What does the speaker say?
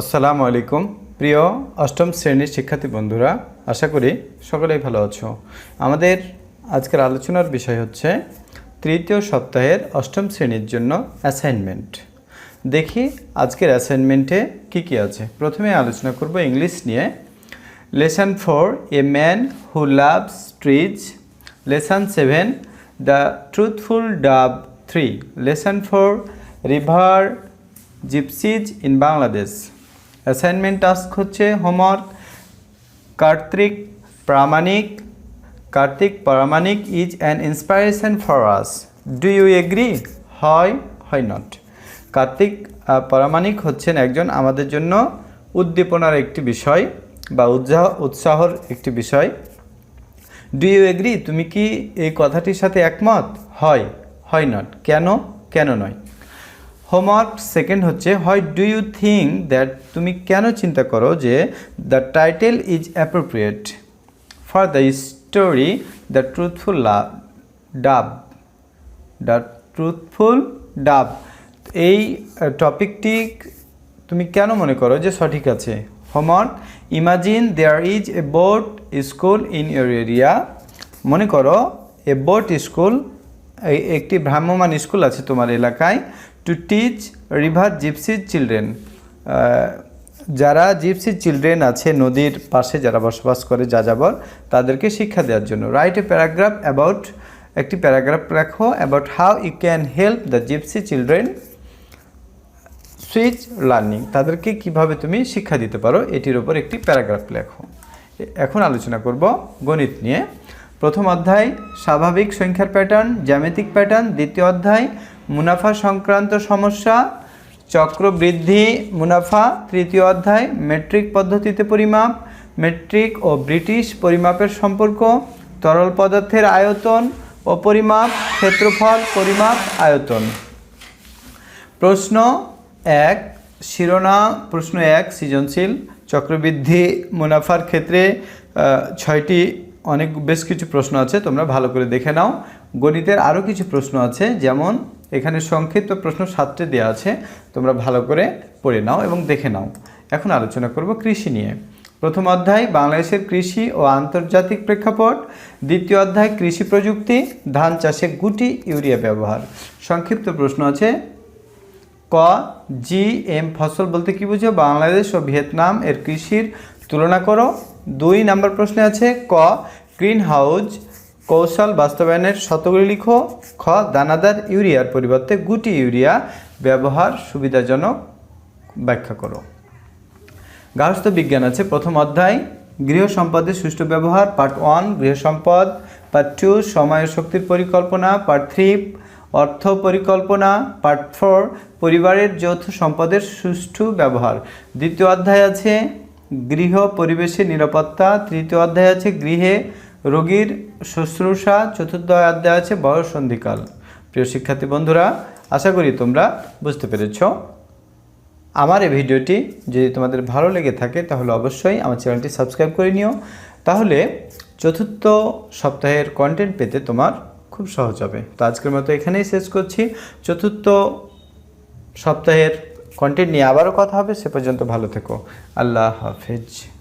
আসসালামু আলাইকুম। প্রিয় অষ্টম শ্রেণির শিক্ষার্থী বন্ধুরা, আশা করি সকলেই ভালো আছো। আমাদের আজকের আলোচনার বিষয় হচ্ছে তৃতীয় সপ্তাহের অষ্টম শ্রেণির জন্য অ্যাসাইনমেন্ট দেখি আজকের অ্যাসাইনমেন্টে কি কি আছে। প্রথমে আলোচনা করব ইংলিশ নিয়ে। Lesson four a man who loves trees lesson seven the truthful dove three lesson four river gypsies in Bangladesh assignment task হচ্ছে homework Kartik Pramanik Kartik Pramanik is an inspiration for us do you agree হয় হয় not Kartik প্রামাণিক হচ্ছেন একজন আমাদের জন্য উদ্দীপনার একটি বিষয় বা উৎসাহ, উৎসাহর একটি বিষয়। ডু ইউ এগ্রি তুমি কি এই কথাটির সাথে একমত? হয় হয় নট কেন? কেন নয়? হোমওয়ার্ক সেকেন্ড হচ্ছে হয় ডু ইউ থিঙ্ক দ্যাট তুমি কেন চিন্তা করো যে the title is appropriate for the story the truthful dub the truthful dub এই টপিকটি তুমি কেন মনে করো যে সঠিক আছে? Homework imagine there is a boat school in your area মনে করো এ বোট স্কুল একটি ভ্রাম্যমান স্কুল আছে তোমার এলাকায়। To teach river gypsy children যারা জিপসি চিলড্রেন আছে নদীর পাশে যারা বসবাস করে যাযাবর, তাদেরকে শিক্ষা দেওয়ার জন্য। রাইট এ প্যারাগ্রাফ অ্যাবাউট একটি প্যারাগ্রাফ রাখো about how you can help the gypsy children switch learning তাদেরকে কীভাবে তুমি শিক্ষা দিতে পারো, এটির ওপর একটি প্যারাগ্রাফ লেখো। এখন আলোচনা করব গণিত নিয়ে। প্রথম অধ্যায়, স্বাভাবিক সংখ্যার প্যাটার্ন জ্যামিতিক প্যাটার্ন দ্বিতীয় অধ্যায় মুনাফা সংক্রান্ত সমস্যা, চক্রবৃদ্ধি, মুনাফা, তৃতীয় অধ্যায়, মেট্রিক পদ্ধতিতে পরিমাপ, মেট্রিক ও ব্রিটিশ পরিমাপের সম্পর্ক, তরল পদার্থের আয়তন ও পরিমাপ, ক্ষেত্রফল, পরিমাপ, আয়তন। প্রশ্ন এক, শিরোনাম, প্রশ্ন এক, সৃজনশীল, চক্রবৃদ্ধি, মুনাফার ক্ষেত্রে ছয়টি অনেক, বেশ কিছু প্রশ্ন আছে, তোমরা ভালো করে দেখে নাও। গণিতের আরও কিছু প্রশ্ন আছে, যেমন এখানে সংক্ষিপ্ত প্রশ্ন সাতটি দেওয়া আছে। তোমরা ভালো করে পড়ে নাও এবং দেখে নাও। এখন আলোচনা করব কৃষি নিয়ে। প্রথম অধ্যায়, বাংলাদেশের কৃষি ও আন্তর্জাতিক প্রেক্ষাপট। দ্বিতীয় অধ্যায়, কৃষি প্রযুক্তি, ধান চাষে গুটি ইউরিয়া ব্যবহার। সংক্ষিপ্ত প্রশ্ন আছে, ক, জি, এম, ফসল বলতে কি বুঝো? বাংলাদেশ ও ভিয়েতনাম এর কৃষির তুলনা করো। দুই নাম্বার প্রশ্নে আছে, ক গ্রিন হাউস কৌশল বাস্তবায়নের শতগুলি লিখো খ, দানাদার ইউরিয়ার পরিবর্তে গুটি ইউরিয়া ব্যবহার সুবিধাজনক ব্যাখ্যা করো। গার্হস্থ্য বিজ্ঞান আছে, প্রথম অধ্যায়, গৃহ সম্পদের সুষ্ঠু ব্যবহার, পার্ট ওয়ান, গৃহ সম্পদ, পার্ট টু, সময় শক্তির পরিকল্পনা, পার্ট থ্রি, অর্থ পরিকল্পনা, পার্ট ফোর, পরিবারের যৌথ সম্পদের সুষ্ঠু ব্যবহার। দ্বিতীয় অধ্যায় আছে, গৃহ পরিবেশে নিরাপত্তা। তৃতীয় অধ্যায় আছে, গৃহে রোগীর শুশ্রূষা চতুর্থ অধ্যায় আছে বয়স সন্ধিকাল। প্রিয় শিক্ষার্থী বন্ধুরা, আশা করি তোমরা বুঝতে পেরেছ। আমার এই ভিডিওটি যদি তোমাদের ভালো লেগে থাকে, তাহলে অবশ্যই আমার চ্যানেলটি সাবস্ক্রাইব করে নিও। তাহলে চতুর্থ সপ্তাহের কন্টেন্ট পেতে তোমার খুব সহজ হবে। তো আজকের মতো এখানেই শেষ করছি। চতুর্থ সপ্তাহের কন্টেন্ট নিয়ে আবারও কথা হবে। সে পর্যন্ত ভালো থেকো। আল্লাহ হাফেজ।